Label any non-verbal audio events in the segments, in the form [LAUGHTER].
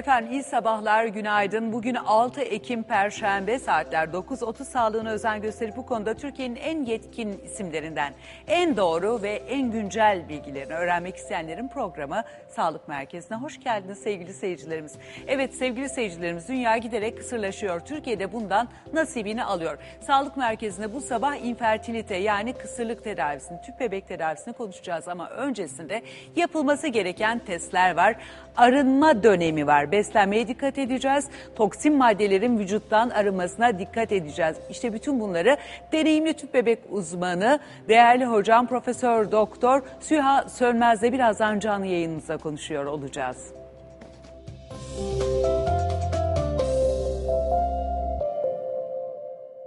Efendim iyi sabahlar, günaydın. Bugün 6 Ekim Perşembe saatler 9.30 sağlığına özen gösterip bu konuda Türkiye'nin en yetkin isimlerinden en doğru ve en güncel bilgilerini öğrenmek isteyenlerin programı Sağlık Merkezi'ne hoş geldiniz sevgili seyircilerimiz. Evet sevgili seyircilerimiz dünya giderek kısırlaşıyor. Türkiye'de bundan nasibini alıyor. Sağlık Merkezi'nde bu sabah infertilite yani kısırlık tedavisini, tüp bebek tedavisini konuşacağız ama öncesinde yapılması gereken testler var. Arınma dönemi var. Beslenmeye dikkat edeceğiz. Toksin maddelerin vücuttan arınmasına dikkat edeceğiz. İşte bütün bunları deneyimli tüp bebek uzmanı, değerli hocam Profesör Doktor Süha Sönmez'le birazdan canlı yayınımızda konuşuyor olacağız.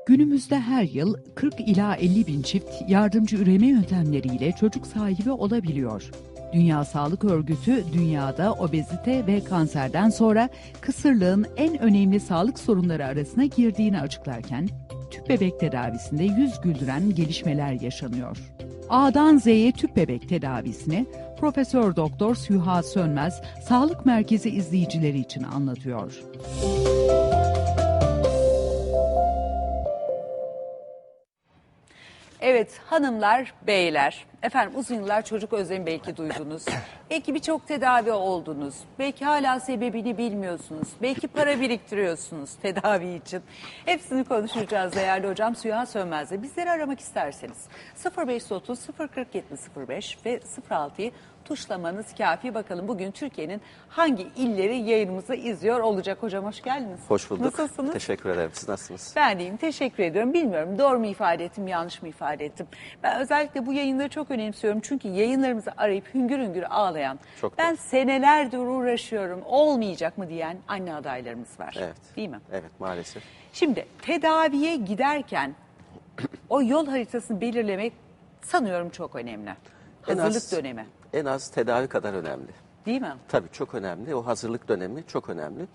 Günümüzde her yıl 40 ila 50 bin çift yardımcı üreme yöntemleriyle çocuk sahibi olabiliyor. Dünya Sağlık Örgütü dünyada obezite ve kanserden sonra kısırlığın en önemli sağlık sorunları arasına girdiğini açıklarken tüp bebek tedavisinde yüz güldüren gelişmeler yaşanıyor. A'dan Z'ye tüp bebek tedavisini Profesör Doktor Süha Sönmez Sağlık Merkezi izleyicileri için anlatıyor. Evet hanımlar, beyler. Efendim uzun yıllar çocuk özlemi belki duydunuz. [COUGHS] Belki birçok tedavi oldunuz. Belki hala sebebini bilmiyorsunuz. Belki para biriktiriyorsunuz [LAUGHS] tedavi için. Hepsini konuşacağız değerli hocam Süha Sönmez'le. Bizleri aramak isterseniz 0530 040 7005 ve 06'yı tuşlamanız kafi. Bakalım bugün Türkiye'nin hangi illeri yayınımızı izliyor olacak. Hocam hoş geldiniz. Hoş bulduk. Nasılsınız? Teşekkür ederim. Siz nasılsınız? Ben deyim teşekkür ediyorum. Bilmiyorum doğru mu ifade ettim yanlış mı ifade ettim. Ben özellikle bu yayınları çok önemsiyorum. Çünkü yayınlarımızı arayıp hüngür hüngür ağlayan Çok ben doğru. senelerdir uğraşıyorum olmayacak mı diyen anne adaylarımız var. Evet. Değil mi? Evet maalesef. Şimdi tedaviye giderken o yol haritasını belirlemek sanıyorum çok önemli. En Hazırlık az- dönemi En az tedavi kadar önemli. Değil mi? Tabii çok önemli. O hazırlık dönemi çok önemli.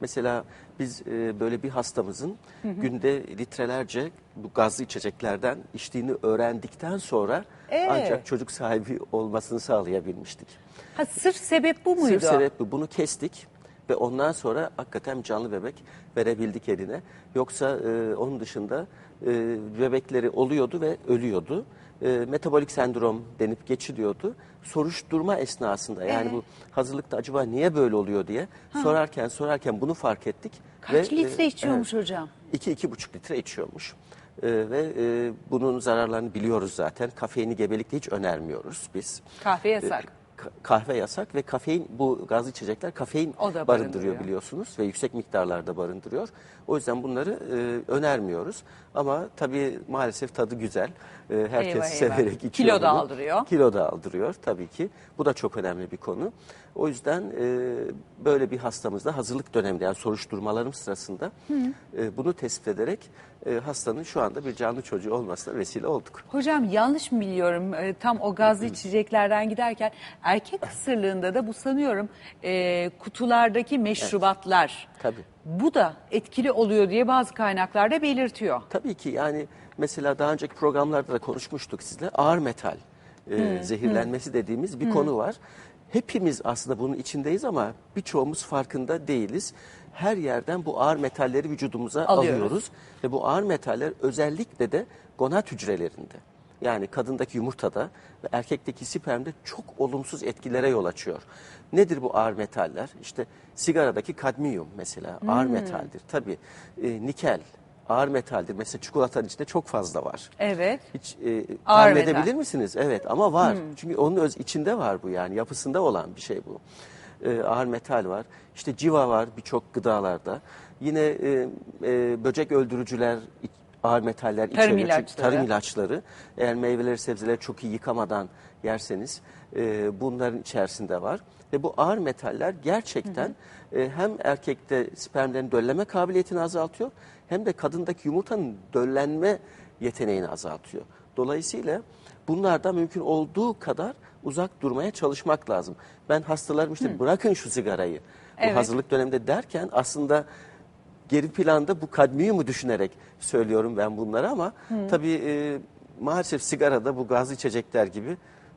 Mesela biz e, böyle bir hastamızın günde litrelerce bu gazlı içeceklerden içtiğini öğrendikten sonra Ee? ancak çocuk sahibi olmasını sağlayabilmiştik. Ha, sırf sebep bu muydu? Sırf sebep bu. Bunu kestik ve ondan sonra hakikaten canlı bebek verebildik eline. Yoksa e, onun dışında e, bebekleri oluyordu ve ölüyordu. E, metabolik sendrom denip geçiliyordu. Soruşturma esnasında yani bu hazırlıkta acaba niye böyle oluyor diye sorarken sorarken bunu fark ettik. Kaç ve, litre e, içiyormuş hocam? 2-2,5 litre içiyormuş. E, ve e, bunun zararlarını biliyoruz zaten. Kafeini gebelikte hiç önermiyoruz biz. Kahve yasak. Ka- kahve yasak ve kafein bu gazlı içecekler kafein barındırıyor barındırıyor. biliyorsunuz ve yüksek miktarlarda barındırıyor. O yüzden bunları e, önermiyoruz. Ama tabii maalesef tadı güzel. E, herkes Eyvah, eyvah. severek içiyor. Kilo da aldırıyor. Kilo da aldırıyor tabii ki. Bu da çok önemli bir konu. O yüzden e, böyle bir hastamızda hazırlık döneminde yani soruşturmalarım sırasında e, bunu tespit ederek e, hastanın şu anda bir canlı çocuğu olmasına vesile olduk. Hocam yanlış mı biliyorum Ee, tam o gazlı içeceklerden giderken erkek kısırlığında da bu sanıyorum e, kutulardaki meşrubatlar. Tabii. Bu da etkili oluyor diye bazı kaynaklarda belirtiyor. Tabii ki yani mesela daha önceki programlarda da konuşmuştuk sizle ağır metal e, zehirlenmesi dediğimiz bir konu var. Hepimiz aslında bunun içindeyiz ama birçoğumuz farkında değiliz. Her yerden bu ağır metalleri vücudumuza Alıyoruz. alıyoruz ve bu ağır metaller özellikle de gonat hücrelerinde yani kadındaki yumurtada ve erkekteki spermde çok olumsuz etkilere yol açıyor. Nedir bu ağır metaller? İşte sigaradaki kadmiyum mesela ağır metaldir. Tabii e, nikel ağır metaldir. Mesela çikolatanın içinde çok fazla var. Evet. Hiç e, Ağır tahmin edebilir misiniz? Evet ama var. Çünkü onun öz içinde var bu yani yapısında olan bir şey bu. E, ağır metal var. İşte civa var birçok gıdalarda. Yine e, e, böcek öldürücüler ağır metaller Tarım içeriyor. Çünkü ilaçları. Tarım ilaçları. Eğer meyveleri sebzeleri çok iyi yıkamadan yerseniz e, bunların içerisinde var. Ve bu ağır metaller gerçekten e, hem erkekte spermlerin dölleme kabiliyetini azaltıyor hem de kadındaki yumurtanın döllenme yeteneğini azaltıyor. Dolayısıyla bunlardan mümkün olduğu kadar uzak durmaya çalışmak lazım. Ben hastalarım işte bırakın şu sigarayı. Evet. Bu hazırlık döneminde derken aslında geri planda bu kadmiyumu düşünerek söylüyorum ben bunları ama tabii e, maalesef sigarada bu gazlı içecekler gibi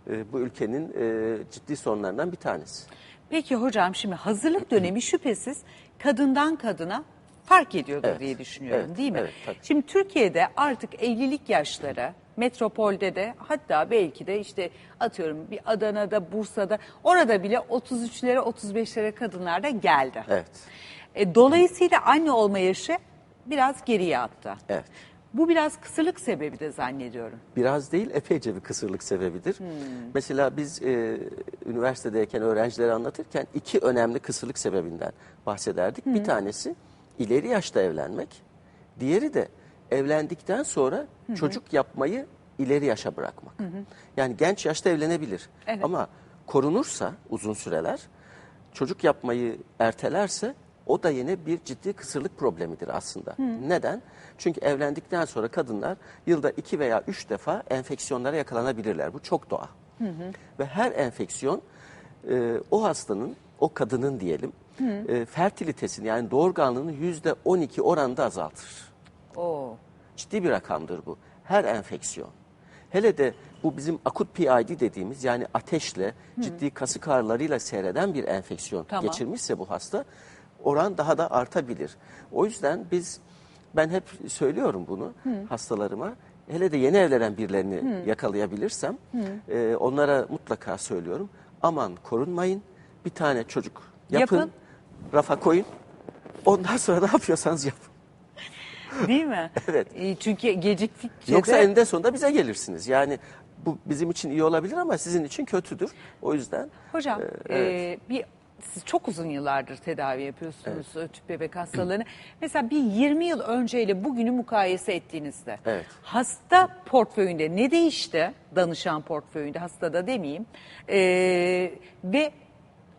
e, bu ülkenin e, ciddi sorunlarından bir tanesi. Peki hocam şimdi hazırlık dönemi şüphesiz kadından kadına fark ediyordur Evet, diye düşünüyorum evet, değil mi? evet, tabii. Şimdi Türkiye'de artık evlilik yaşları metropolde de hatta belki de işte atıyorum bir Adana'da, Bursa'da orada bile 33'lere 35'lere kadınlar da geldi. Evet. E, dolayısıyla anne olma yaşı biraz geriye attı. Evet. Bu biraz kısırlık sebebi de zannediyorum. Biraz değil epeyce bir kısırlık sebebidir. Mesela biz e, üniversitedeyken öğrencilere anlatırken iki önemli kısırlık sebebinden bahsederdik. Bir tanesi ileri yaşta evlenmek. Diğeri de evlendikten sonra çocuk yapmayı ileri yaşa bırakmak. Yani genç yaşta evlenebilir. Evet. Ama korunursa uzun süreler çocuk yapmayı ertelerse o da yine bir ciddi kısırlık problemidir aslında. Neden? Çünkü evlendikten sonra kadınlar yılda iki veya üç defa enfeksiyonlara yakalanabilirler. Bu çok doğal. Ve her enfeksiyon e, o hastanın, o kadının diyelim, e, fertilitesini yani doğurganlığını yüzde 12 oranında azaltır. Oo. Ciddi bir rakamdır bu. Her enfeksiyon. Hele de bu bizim akut PID dediğimiz yani ateşle, ciddi kasık ağrılarıyla seyreden bir enfeksiyon Tamam. geçirmişse bu hasta oran daha da artabilir. O yüzden biz ben hep söylüyorum bunu hastalarıma. Hele de yeni evlenen birilerini yakalayabilirsem e, onlara mutlaka söylüyorum. Aman korunmayın. Bir tane çocuk yapın. Yapın. Rafa koyun. Ondan sonra [LAUGHS] ne yapıyorsanız yapın. Değil mi? [LAUGHS] Evet. E, çünkü geciktikçe Yoksa de... eninde sonunda bize gelirsiniz. Yani bu bizim için iyi olabilir ama sizin için kötüdür. O yüzden Hocam e, evet. e, bir siz çok uzun yıllardır tedavi yapıyorsunuz e, tüp bebek hastalarını. [CLEARS THROAT] Mesela bir 20 yıl önceyle bugünü mukayese ettiğinizde Evet. hasta portföyünde ne değişti? Danışan portföyünde hastada demeyeyim. E, ve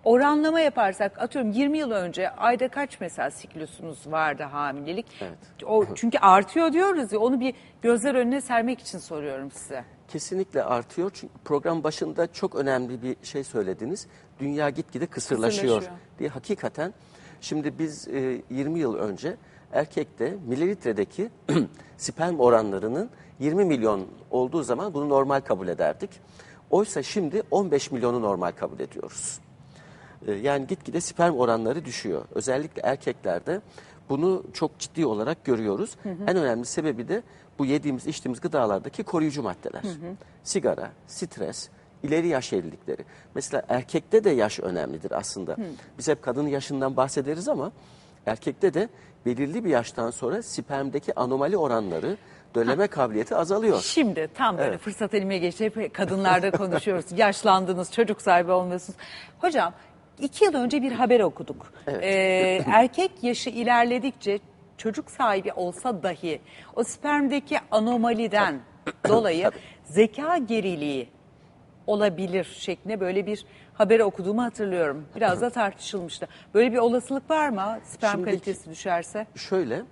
oranlama yaparsak atıyorum 20 yıl önce ayda kaç mesela siklusunuz vardı hamilelik? Evet. O, çünkü artıyor diyoruz ya onu bir gözler önüne sermek için soruyorum size. Kesinlikle artıyor. Çünkü program başında çok önemli bir şey söylediniz. Dünya gitgide kısırlaşıyor, Kısırlaşıyor. diye hakikaten. Şimdi biz e, 20 yıl önce erkekte mililitredeki [CLEARS THROAT] sperm oranlarının 20 milyon olduğu zaman bunu normal kabul ederdik. Oysa şimdi 15 milyonu normal kabul ediyoruz. E, Yani gitgide sperm oranları düşüyor. Özellikle erkeklerde bunu çok ciddi olarak görüyoruz. En önemli sebebi de bu yediğimiz içtiğimiz gıdalardaki koruyucu maddeler. Sigara, stres, ileri yaş evlilikleri. Mesela erkekte de yaş önemlidir aslında. Biz hep kadının yaşından bahsederiz ama erkekte de belirli bir yaştan sonra spermdeki anomali oranları, dölleme kabiliyeti azalıyor. Şimdi tam böyle Evet. fırsat elime geçti. Hep kadınlarda [LAUGHS] konuşuyoruz. Yaşlandınız, çocuk sahibi olmuyorsunuz. Hocam iki yıl önce bir haber okuduk. Evet. Ee, [LAUGHS] erkek yaşı ilerledikçe çocuk sahibi olsa dahi o spermdeki anomaliden dolayı zeka geriliği olabilir şeklinde böyle bir haber okuduğumu hatırlıyorum. Biraz da tartışılmıştı. Böyle bir olasılık var mı? Sperm Şimdi- kalitesi düşerse. Şöyle,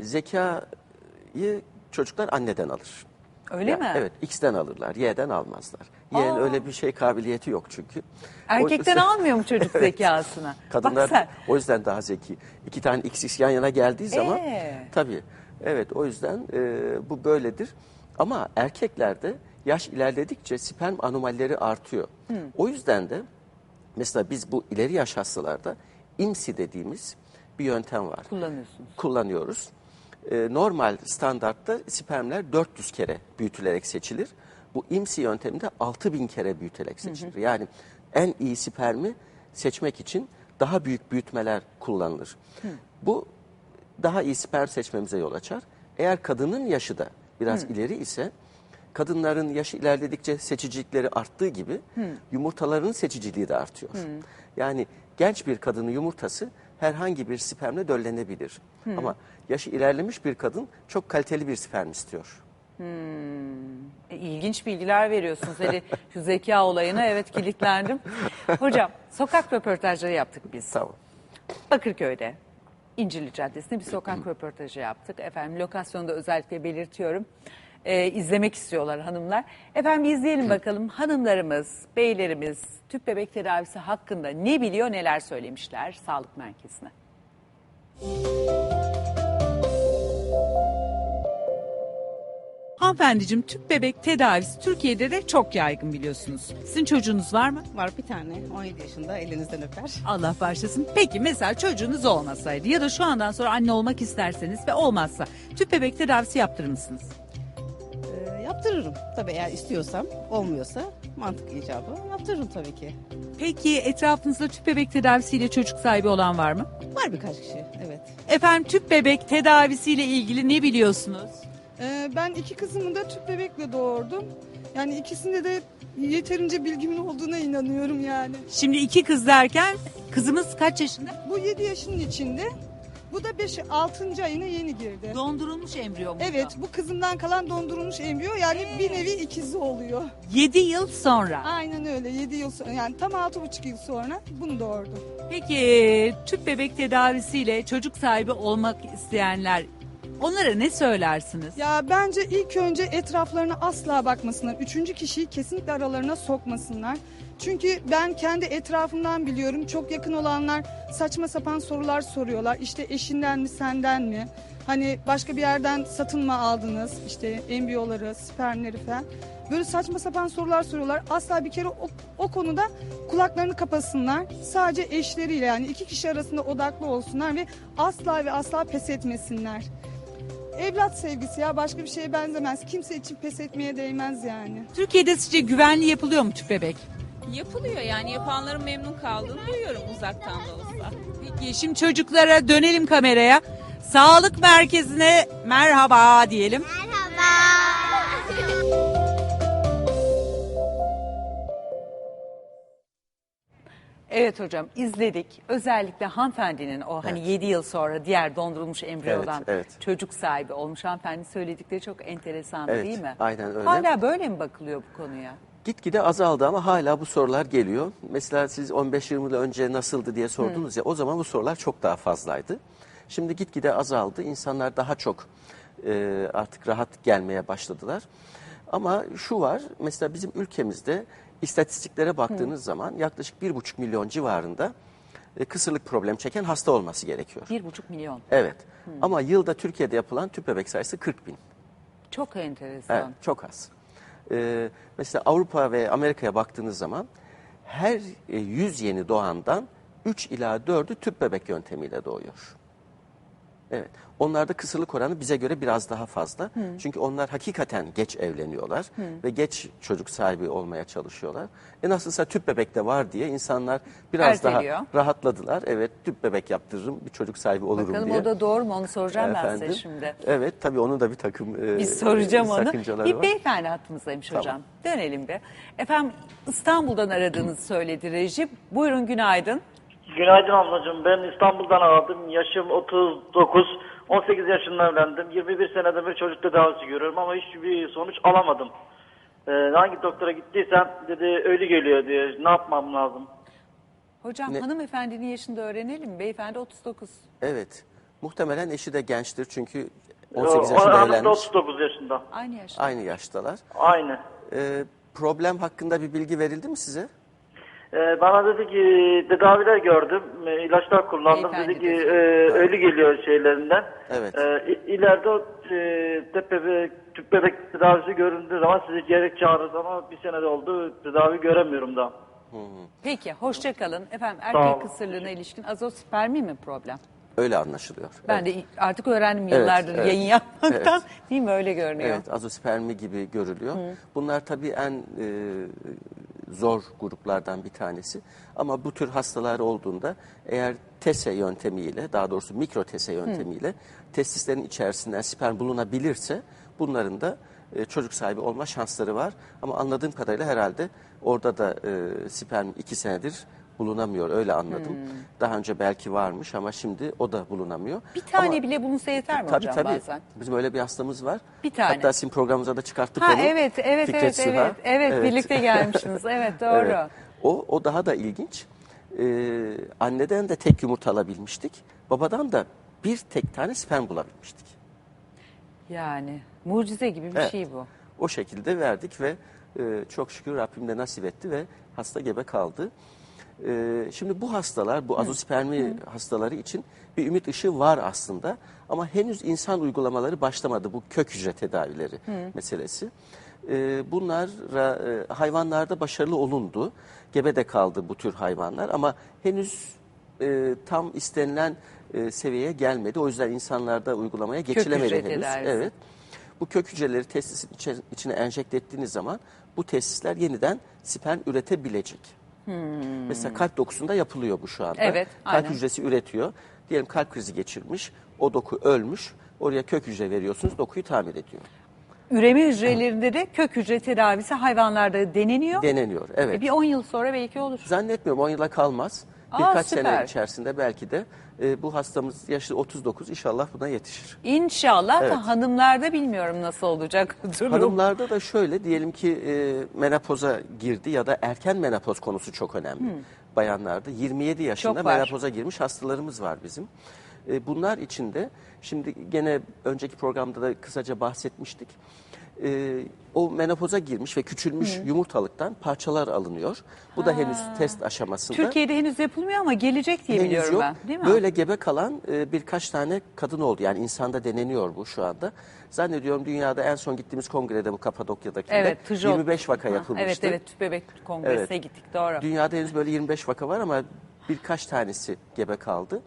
zekayı çocuklar anneden alır. Öyle Ya, mi? Evet, X'ten alırlar, Y'den almazlar. Y'nin Aa. öyle bir şey kabiliyeti yok çünkü. Erkekten O- almıyor mu [LAUGHS] çocuk zekasını? Kadınlar Bak sen. o yüzden daha zeki. İki tane XX yan yana geldiği zaman Ee? tabii. Evet o yüzden e, bu böyledir. Ama erkeklerde yaş ilerledikçe sperm anomalileri artıyor. O yüzden de mesela biz bu ileri yaş hastalarda IMSI dediğimiz bir yöntem var Kullanıyorsunuz. kullanıyoruz. Ee, normal standartta spermler 400 kere büyütülerek seçilir. Bu IMSI yönteminde 6000 kere büyütülerek seçilir. Yani en iyi spermi seçmek için daha büyük büyütmeler kullanılır. Bu daha iyi sperm seçmemize yol açar. Eğer kadının yaşı da biraz ileri ise kadınların yaşı ilerledikçe seçicilikleri arttığı gibi yumurtalarının seçiciliği de artıyor. Yani genç bir kadının yumurtası herhangi bir spermle döllenebilir. Ama yaşı ilerlemiş bir kadın çok kaliteli bir sperm istiyor. E, İlginç bilgiler veriyorsunuz. Hele şu zeka olayına evet kilitlendim. Hocam sokak röportajları yaptık biz. Tamam. Bakırköy'de İncirli Caddesi'nde bir sokak röportajı yaptık. Efendim lokasyonu da özellikle belirtiyorum. Ee, izlemek istiyorlar hanımlar. Efendim bir izleyelim bakalım hanımlarımız, beylerimiz tüp bebek tedavisi hakkında ne biliyor neler söylemişler sağlık merkezine. Hanımefendiciğim tüp bebek tedavisi Türkiye'de de çok yaygın biliyorsunuz. Sizin çocuğunuz var mı? Var bir tane 17 yaşında elinizden öper. Allah bağışlasın. Peki mesela çocuğunuz olmasaydı ya da şu andan sonra anne olmak isterseniz ve olmazsa tüp bebek tedavisi yaptırır mısınız? Yaptırırım. Tabii eğer istiyorsam olmuyorsa mantık icabı yaptırırım tabii ki. Peki etrafınızda tüp bebek tedavisiyle çocuk sahibi olan var mı? Var birkaç kişi evet. Efendim tüp bebek tedavisiyle ilgili ne biliyorsunuz? Ee, ben iki kızımı da tüp bebekle doğurdum. Yani ikisinde de yeterince bilgimin olduğuna inanıyorum yani. Şimdi iki kız derken kızımız kaç yaşında? Bu 7 yaşının içinde. Bu da 5 6. ayına yeni girdi. Dondurulmuş embriyo mu? Evet bu kızımdan kalan dondurulmuş embriyo yani bir nevi ikizi oluyor. 7 yıl sonra. Aynen öyle 7 yıl sonra yani tam 6,5 yıl sonra bunu doğurdum. Peki tüp bebek tedavisiyle çocuk sahibi olmak isteyenler onlara ne söylersiniz? Ya bence ilk önce etraflarına asla bakmasınlar. Üçüncü kişiyi kesinlikle aralarına sokmasınlar. Çünkü ben kendi etrafımdan biliyorum. Çok yakın olanlar saçma sapan sorular soruyorlar. İşte eşinden mi senden mi? Hani başka bir yerden satın mı aldınız? İşte embriyoları, spermleri falan. Böyle saçma sapan sorular soruyorlar. Asla bir kere o, o konuda kulaklarını kapasınlar. Sadece eşleriyle yani iki kişi arasında odaklı olsunlar ve asla ve asla pes etmesinler. Evlat sevgisi ya başka bir şeye benzemez. Kimse için pes etmeye değmez yani. Türkiye'de sizce güvenli yapılıyor mu tüp bebek? Yapılıyor yani yapanların memnun kaldığını duyuyorum uzaktan da olsa. Peki şimdi çocuklara dönelim kameraya. Sağlık merkezine merhaba diyelim. Evet hocam izledik. Özellikle hanımefendinin o hani Evet. 7 yıl sonra diğer dondurulmuş embriyodan Evet, evet. çocuk sahibi olmuş hanımefendi söyledikleri çok enteresan Evet, değil mi? aynen öyle. Hala böyle mi bakılıyor bu konuya? Gitgide azaldı ama hala bu sorular geliyor. Mesela siz 15-20 yıl önce nasıldı diye sordunuz ya o zaman bu sorular çok daha fazlaydı. Şimdi gitgide azaldı. İnsanlar daha çok e, artık rahat gelmeye başladılar. Ama şu var mesela bizim ülkemizde istatistiklere baktığınız zaman yaklaşık 1,5 milyon civarında e, kısırlık problem çeken hasta olması gerekiyor. 1,5 milyon. Evet ama yılda Türkiye'de yapılan tüp bebek sayısı 40 bin. Çok enteresan. Evet, çok az. Ee, mesela Avrupa ve Amerika'ya baktığınız zaman her e, 100 yeni doğandan 3 ila 4'ü tüp bebek yöntemiyle doğuyor. Evet. Onlarda kısırlık oranı bize göre biraz daha fazla. Çünkü onlar hakikaten geç evleniyorlar ve geç çocuk sahibi olmaya çalışıyorlar. E nasılsa tüp bebek de var diye insanlar biraz Erteliyor. daha rahatladılar. Evet tüp bebek yaptırırım bir çocuk sahibi olurum Bakalım diye. o da doğru mu onu soracağım ben Efendim? size şimdi. Evet tabii onun da bir takım e, Bir soracağım onu. sakıncaları Bir var. beyefendi hattımızdaymış Tamam. hocam. Dönelim bir. Efendim İstanbul'dan aradığınızı söyledi reji. Buyurun günaydın. Günaydın ablacığım. Ben İstanbul'dan aradım. Yaşım 39. 18 yaşında evlendim. 21 senedir bir çocuk tedavisi görüyorum ama hiçbir sonuç alamadım. Ee, hangi doktora gittiysem dedi ölü geliyor diye. Ne yapmam lazım? Hocam Ne- hanımefendinin yaşını da öğrenelim. Beyefendi 39. Evet. Muhtemelen eşi de gençtir çünkü O- 18 o yaşında hanım da evlenmiş. 39 yaşında. Aynı yaşta. Aynı yaştalar. Aynı. Ee, problem hakkında bir bilgi verildi mi size? Ee, bana dedi ki tedaviler gördüm. e, ilaçlar kullandım. Beyefendi dedi ki dedi. e, ölü geliyor şeylerinden. Evet. İ- ileride o e, tüp bebek, tüp bebek tedavisi göründüğü zaman sizi gerek çağırırız ama bir senede oldu tedavi göremiyorum da. Peki hoşça kalın. Efendim Sağ erkek olun. kısırlığına ilişkin azospermi mi problem? Öyle anlaşılıyor. Ben evet. de artık öğrendim Evet, yıllardır evet. yayın yapmaktan. Evet. Değil mi öyle görünüyor? Evet, azospermi gibi görülüyor. Bunlar tabii en e, zor gruplardan bir tanesi. Ama bu tür hastalar olduğunda eğer TESE yöntemiyle, daha doğrusu mikro TESE yöntemiyle testislerin içerisinden sperm bulunabilirse bunların da e, çocuk sahibi olma şansları var. Ama anladığım kadarıyla herhalde orada da e, sperm iki senedir bulunamıyor öyle anladım. Daha önce belki varmış ama şimdi o da bulunamıyor. Bir tane Ama- bile bulunsa yeter mi Tabii hocam tabii. bazen? Bizim öyle bir hastamız var. Bir tane. Hatta sizin programımıza da çıkarttık Ha onu. evet evet Fikret evet Süha. evet, evet birlikte gelmişsiniz. [LAUGHS] Evet doğru. Evet. O, o daha da ilginç. Ee, anneden de tek yumurta alabilmiştik. Babadan da bir tek tane sperm bulabilmiştik. Yani mucize gibi bir Evet. şey bu. O şekilde verdik ve e, çok şükür Rabbim de nasip etti ve hasta gebe kaldı. Ee, şimdi bu hastalar, bu azospermi hastaları için bir ümit ışığı var aslında. Ama henüz insan uygulamaları başlamadı bu kök hücre tedavileri meselesi. Ee, bunlara e, hayvanlarda başarılı olundu. Gebe de kaldı bu tür hayvanlar ama henüz e, tam istenilen e, seviyeye gelmedi. O yüzden insanlarda uygulamaya geçilemedi henüz. tedavisi. Evet. Bu kök hücreleri testisin içine enjekte ettiğiniz zaman bu testisler yeniden sperm üretebilecek. Mesela kalp dokusunda yapılıyor bu şu anda. Hmm. Evet, kalp aynen. hücresi üretiyor. Diyelim kalp krizi geçirmiş, o doku ölmüş. Oraya kök hücre veriyorsunuz, dokuyu tamir ediyor. Üreme hücrelerinde de kök hücre tedavisi hayvanlarda deneniyor. Deneniyor, evet. E, bir 10 yıl sonra belki olur. Zannetmiyorum 10 yıla kalmaz. Aa, Birkaç süper. sene içerisinde belki de e, bu hastamız yaşı 39 inşallah buna yetişir. İnşallah Evet. da hanımlarda bilmiyorum nasıl olacak [LAUGHS] durum. Hanımlarda da şöyle diyelim ki e, menopoza girdi ya da erken menopoz konusu çok önemli. Bayanlarda 27 yaşında Hmm. Menopoza girmiş hastalarımız var bizim. E, bunlar için de şimdi gene önceki programda da kısaca bahsetmiştik. E, o menopoza girmiş ve küçülmüş yumurtalıktan parçalar alınıyor. Bu da henüz test aşamasında. Türkiye'de henüz yapılmıyor ama gelecek diye biliyorum ben. Değil mi? Böyle gebe kalan e, birkaç tane kadın oldu. Yani insanda deneniyor bu şu anda. Zannediyorum dünyada en son gittiğimiz kongrede bu Kapadokya'dakinde Evet, Tujol. 25 vaka Ha, yapılmıştı. Evet evet tüp bebek kongresine Evet. gittik doğru. Dünyada henüz böyle 25 vaka var ama birkaç tanesi gebe kaldı.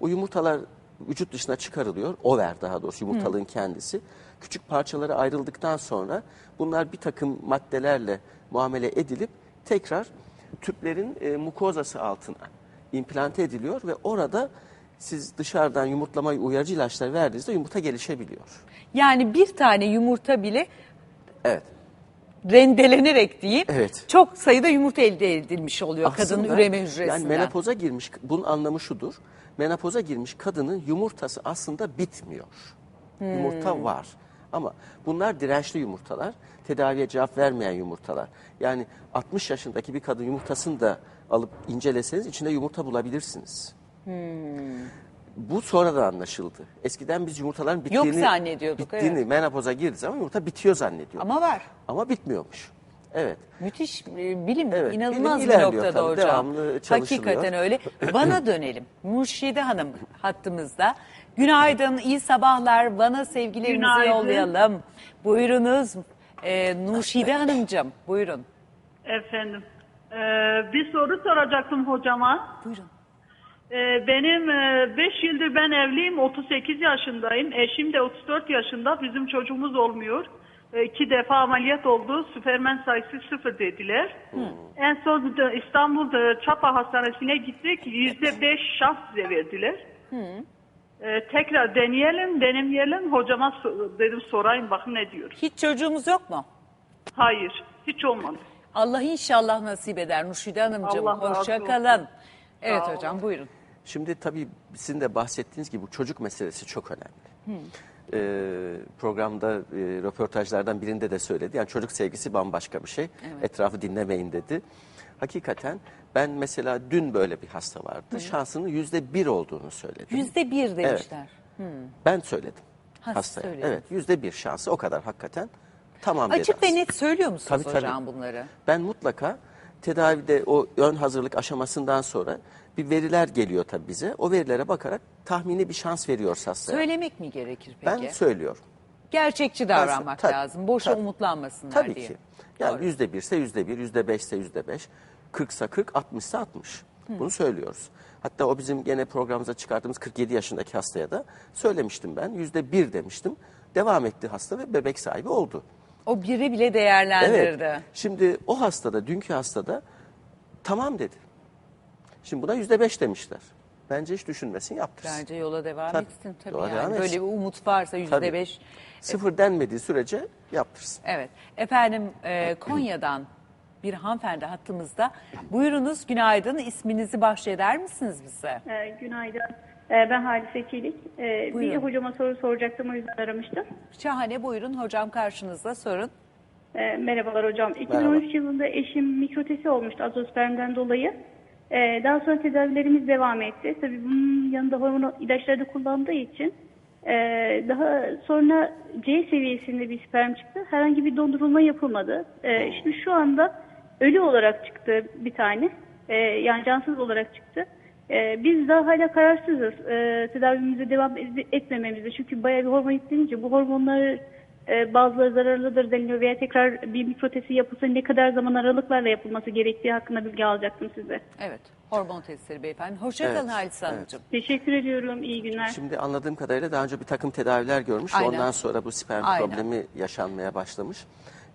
O yumurtalar vücut dışına çıkarılıyor. Over daha doğrusu yumurtalığın kendisi. Küçük parçalara ayrıldıktan sonra bunlar bir takım maddelerle muamele edilip tekrar tüplerin e, mukozası altına implante ediliyor ve orada siz dışarıdan yumurtlama uyarıcı ilaçlar verdiğinizde yumurta gelişebiliyor. Yani bir tane yumurta bile Evet. rendelenerek diyeyim Evet. çok sayıda yumurta elde edilmiş oluyor kadının Aslında üreme hücresinden. Yani menopoza girmiş, bunun anlamı şudur. Menopoza girmiş kadının yumurtası aslında bitmiyor. Hmm. Yumurta var. Ama bunlar dirençli yumurtalar. Tedaviye cevap vermeyen yumurtalar. Yani 60 yaşındaki bir kadın yumurtasını da alıp inceleseniz içinde yumurta bulabilirsiniz. Hmm. Bu sonradan anlaşıldı. Eskiden biz yumurtaların bittiğini, zannediyorduk, bittiğini evet. menopoza girdiği zaman yumurta bitiyor zannediyorduk. Ama var. Ama bitmiyormuş. Evet. Müthiş e, bilim Evet, inanılmaz bilim bir noktada tabii, hocam. devamlı çalışılıyor. Hakikaten öyle. Bana [CLEARS THROAT] dönelim. Murşide Hanım hattımızda. Günaydın, iyi sabahlar. Bana sevgilerimizi Günaydın. yollayalım. Buyurunuz. Ee, Nurşide Hanımcığım buyurun. Efendim. Ee, bir soru soracaktım hocama. Buyurun. Ee, benim 5 yıldır ben evliyim. 38 yaşındayım. Eşim de 34 yaşında. Bizim çocuğumuz olmuyor. Ee, iki defa ameliyat oldu. Süpermen sayısı sıfır dediler. En son da İstanbul'da Çapa Hastanesi'ne gittik. %5 şans bize verdiler. Ee, tekrar deneyelim, denemeyelim. Hocama so- dedim sorayım bakın ne diyor. Hiç çocuğumuz yok mu? Hayır, hiç olmadı. Allah inşallah nasip eder Nurşide Hanımcığım. Allah razı Hoşça olsun. kalın. Evet Sağ olun. hocam buyurun. Şimdi tabii sizin de bahsettiğiniz gibi bu çocuk meselesi çok önemli. Ee, programda e, röportajlardan birinde de söyledi. Yani çocuk sevgisi bambaşka bir şey. Etrafı dinlemeyin dedi. Hakikaten ben mesela dün böyle bir hasta vardı. Şansının yüzde bir olduğunu söyledim. Yüzde bir demişler. Ben söyledim Ha, hastaya. söyledi. Evet yüzde bir şansı o kadar hakikaten. Tamam dedi Açık ve hasta. net söylüyor musunuz Tabii, tabii. hocam bunları? Ben mutlaka tedavide o ön hazırlık aşamasından sonra bir veriler geliyor tabii bize. O verilere bakarak tahmini bir şans veriyoruz hastaya. Söylemek mi gerekir peki? Ben söylüyorum. Gerçekçi davranmak tabii, lazım. Boşa tabii. umutlanmasınlar Tabii diye. ki. Yani yüzde birse yüzde bir, yüzde beşse yüzde beş, kırksa kırk, altmışsa altmış. Bunu söylüyoruz. Hatta o bizim gene programımıza çıkardığımız 47 yaşındaki hastaya da söylemiştim ben. Yüzde bir demiştim. Devam etti hasta ve bebek sahibi oldu. O biri bile değerlendirdi. Evet. Şimdi o hastada, dünkü hastada tamam dedi. Şimdi buna yüzde beş demişler. Bence hiç düşünmesin yaptırsın. Bence yola devam Tabii. etsin tabii Yola yani. devam Böyle bir umut varsa yüzde beş. Sıfır denmediği sürece yaptırsın. Evet. Efendim e, Konya'dan bir hanımefendi hattımızda. Buyurunuz günaydın. İsminizi bahşeder misiniz bize? Ee, günaydın. Ee, ben Halise Çelik. Ee, bir Buyurun. hocama soru soracaktım o yüzden aramıştım. Şahane buyurun hocam karşınızda sorun. Ee, merhabalar hocam. 2013 yılında eşim mikrotesi olmuştu azospermden dolayı. Daha sonra tedavilerimiz devam etti. Tabii bunun yanında hormon ilaçları da kullandığı için daha sonra C seviyesinde bir sperm çıktı. Herhangi bir dondurulma yapılmadı. Şimdi şu anda ölü olarak çıktı bir tane. E, yani cansız olarak çıktı. E, biz daha hala kararsızız e, tedavimize devam etmememize. Çünkü bayağı bir hormon yüklenince bu hormonlar e, bazıları zararlıdır deniliyor veya tekrar bir mikrotesi yapılsa ne kadar zaman aralıklarla yapılması gerektiği hakkında bilgi alacaktım size. Evet. Hormon testleri beyefendi. Hoşçakalın Evet, Halis Hanımcığım. Teşekkür ediyorum. İyi günler. Şimdi anladığım kadarıyla daha önce bir takım tedaviler görmüş. Aynen. Ondan sonra bu sperm Aynen. problemi yaşanmaya başlamış.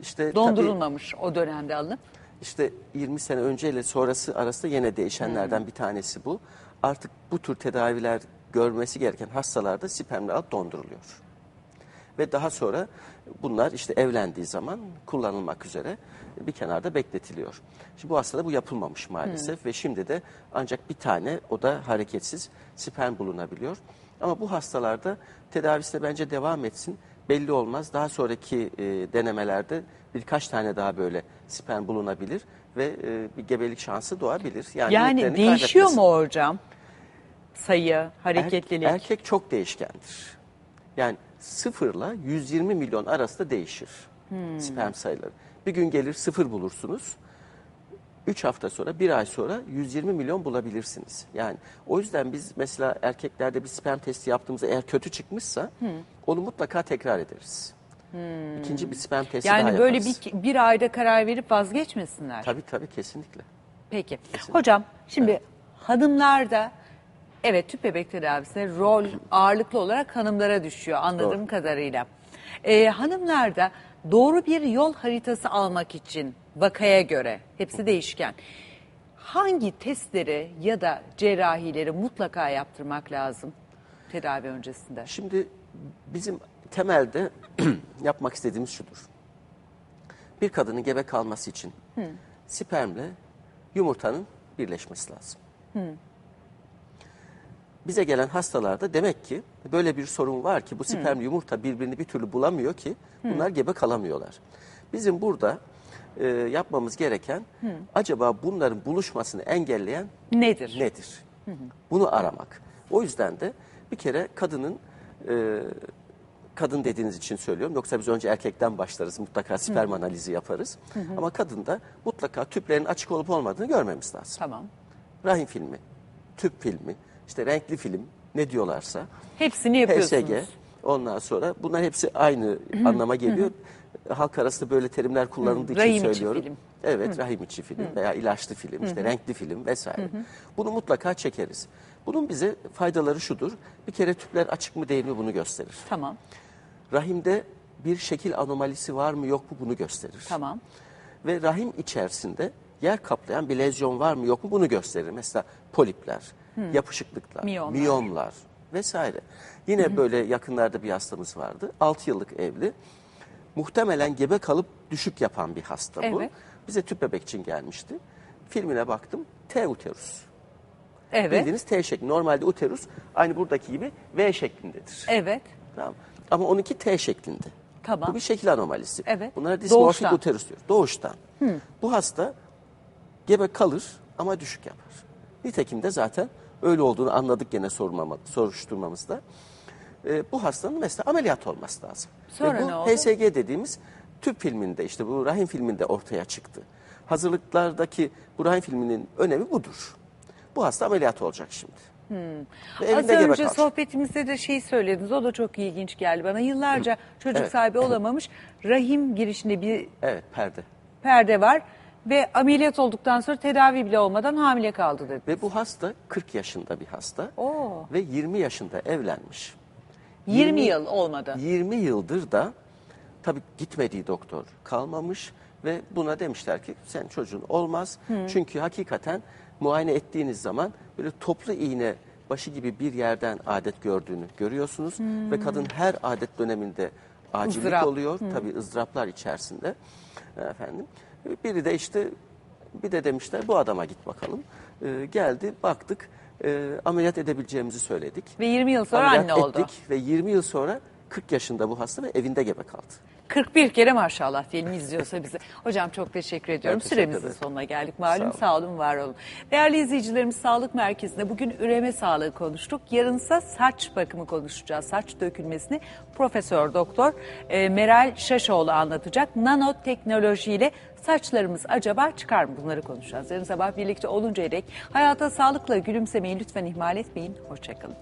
İşte tabii- Dondurulmamış o dönemde alınıp. İşte 20 sene önceyle sonrası arasında yine değişenlerden bir tanesi bu. Artık bu tür tedaviler görmesi gereken hastalarda spermler alıp donduruluyor. Ve daha sonra bunlar işte evlendiği zaman kullanılmak üzere bir kenarda bekletiliyor. Şimdi bu hastada bu yapılmamış maalesef ve şimdi de ancak bir tane o da hareketsiz sperm bulunabiliyor. Ama bu hastalarda tedavisine bence devam etsin. Belli olmaz. Daha sonraki e, denemelerde birkaç tane daha böyle sperm bulunabilir ve e, bir gebelik şansı doğabilir. Yani, Yani değişiyor mu hocam? Sayı, Er- hareketlilik. erkek çok değişkendir. Yani sıfırla 120 milyon arasında değişir Hmm. sperm sayıları. Bir gün gelir sıfır bulursunuz. 3 hafta sonra, bir ay sonra 120 milyon bulabilirsiniz. Yani o yüzden biz mesela erkeklerde bir sperm testi yaptığımızda eğer kötü çıkmışsa Hmm. onu mutlaka tekrar ederiz. İkinci bir sperm testi daha yani böyle yaparız. bir, bir ayda karar verip vazgeçmesinler. Tabii tabii kesinlikle. Peki. Hocam şimdi hanımlarda evet tüp bebek tedavisinde rol ağırlıklı olarak hanımlara düşüyor anladığım Doğru. kadarıyla. Ee, hanımlarda doğru bir yol haritası almak için vakaya göre hepsi değişken. Hangi testleri ya da cerrahileri mutlaka yaptırmak lazım tedavi öncesinde? Şimdi bizim temelde [CLEARS THROAT] yapmak istediğimiz şudur. Bir kadının gebe kalması için spermle yumurtanın birleşmesi lazım. Bize gelen hastalarda demek ki böyle bir sorun var ki bu sperm yumurta birbirini bir türlü bulamıyor ki bunlar gebe kalamıyorlar. Bizim burada e, yapmamız gereken acaba bunların buluşmasını engelleyen Nedir? nedir? Bunu aramak. O yüzden de bir kere kadının e, kadın dediğiniz için söylüyorum. Yoksa biz önce erkekten başlarız. Mutlaka sperm analizi yaparız. Ama kadında mutlaka tüplerin açık olup olmadığını görmemiz lazım. Tamam. Rahim filmi, tüp filmi, işte renkli film ne diyorlarsa. Hepsini yapıyorsunuz. PSG. Ondan sonra bunlar hepsi aynı anlama geliyor. Halk arasında böyle terimler kullanıldığı için Rahim içi söylüyorum. film. Evet, rahim içi film veya ilaçlı film, işte renkli film vesaire. Bunu mutlaka çekeriz. Bunun bize faydaları şudur. Bir kere tüpler açık mı değil mi bunu gösterir. Tamam. Rahimde bir şekil anomalisi var mı yok mu bunu gösterir. Tamam. Ve rahim içerisinde yer kaplayan bir lezyon var mı yok mu bunu gösterir. Mesela polipler, yapışıklıklar, Miyomlar. miyomlar vesaire. Yine böyle yakınlarda bir hastamız vardı. 6 yıllık evli. Muhtemelen gebe kalıp düşük yapan bir hasta bu. Evet. Bize tüp bebek için gelmişti. Filmine baktım. T uterus. Evet. Bildiğiniz T şekli. Normalde uterus aynı buradaki gibi V şeklindedir. Evet. Tamam. Ama onunki T şeklinde. Tamam. Bu bir şekil anomalisi. Evet. Bunlara dismorfik Doğuştan. uterus diyor. Doğuştan. Bu hasta gebe kalır ama düşük yapar. Nitekim de zaten öyle olduğunu anladık gene sormama, soruşturmamızda. Ee, bu hastanın mesela ameliyat olması lazım. Sonra Ve bu ne oldu? PSG dediğimiz tüp filminde işte bu rahim filminde ortaya çıktı. Hazırlıklardaki bu rahim filminin önemi budur. Bu hasta ameliyat olacak şimdi. Ve Az evinde önce kalacak. sohbetimizde de şey söylediniz. O da çok ilginç geldi bana. Yıllarca çocuk Evet. sahibi olamamış. Rahim girişinde bir Evet perde. perde var ve ameliyat olduktan sonra tedavi bile olmadan hamile kaldı dedi. Ve bu hasta 40 yaşında bir hasta. Oo. Ve 20 yaşında evlenmiş. 20 yıl olmadı. 20 yıldır da tabii gitmediği doktor kalmamış ve buna demişler ki sen çocuğun olmaz. Çünkü hakikaten muayene ettiğiniz zaman böyle toplu iğne başı gibi bir yerden adet gördüğünü görüyorsunuz ve kadın her adet döneminde acillik Izdırap. oluyor. Tabii ızdıraplar içerisinde efendim. Biri de işte bir de demişler bu adama git bakalım. Ee, geldi baktık e, ameliyat edebileceğimizi söyledik. Ve 20 yıl sonra Ameliyat anne oldu. ettik ve 20 yıl sonra 40 yaşında bu hasta ve evinde gebe kaldı. 41 kere maşallah diyelim izliyorsa bizi. [LAUGHS] Hocam çok teşekkür ediyorum. teşekkür Süremizin ederim. sonuna geldik. Malum Sağ olun. sağ olun, var olun. Değerli izleyicilerimiz Sağlık Merkezi'nde bugün üreme sağlığı konuştuk. Yarınsa saç bakımı konuşacağız. Saç dökülmesini Profesör Doktor e, Meral Şaşoğlu anlatacak. Nanoteknolojiyle saçlarımız acaba çıkar mı? Bunları konuşacağız. Yarın sabah birlikte oluncaya dek hayata sağlıkla gülümsemeyi lütfen ihmal etmeyin. Hoşçakalın.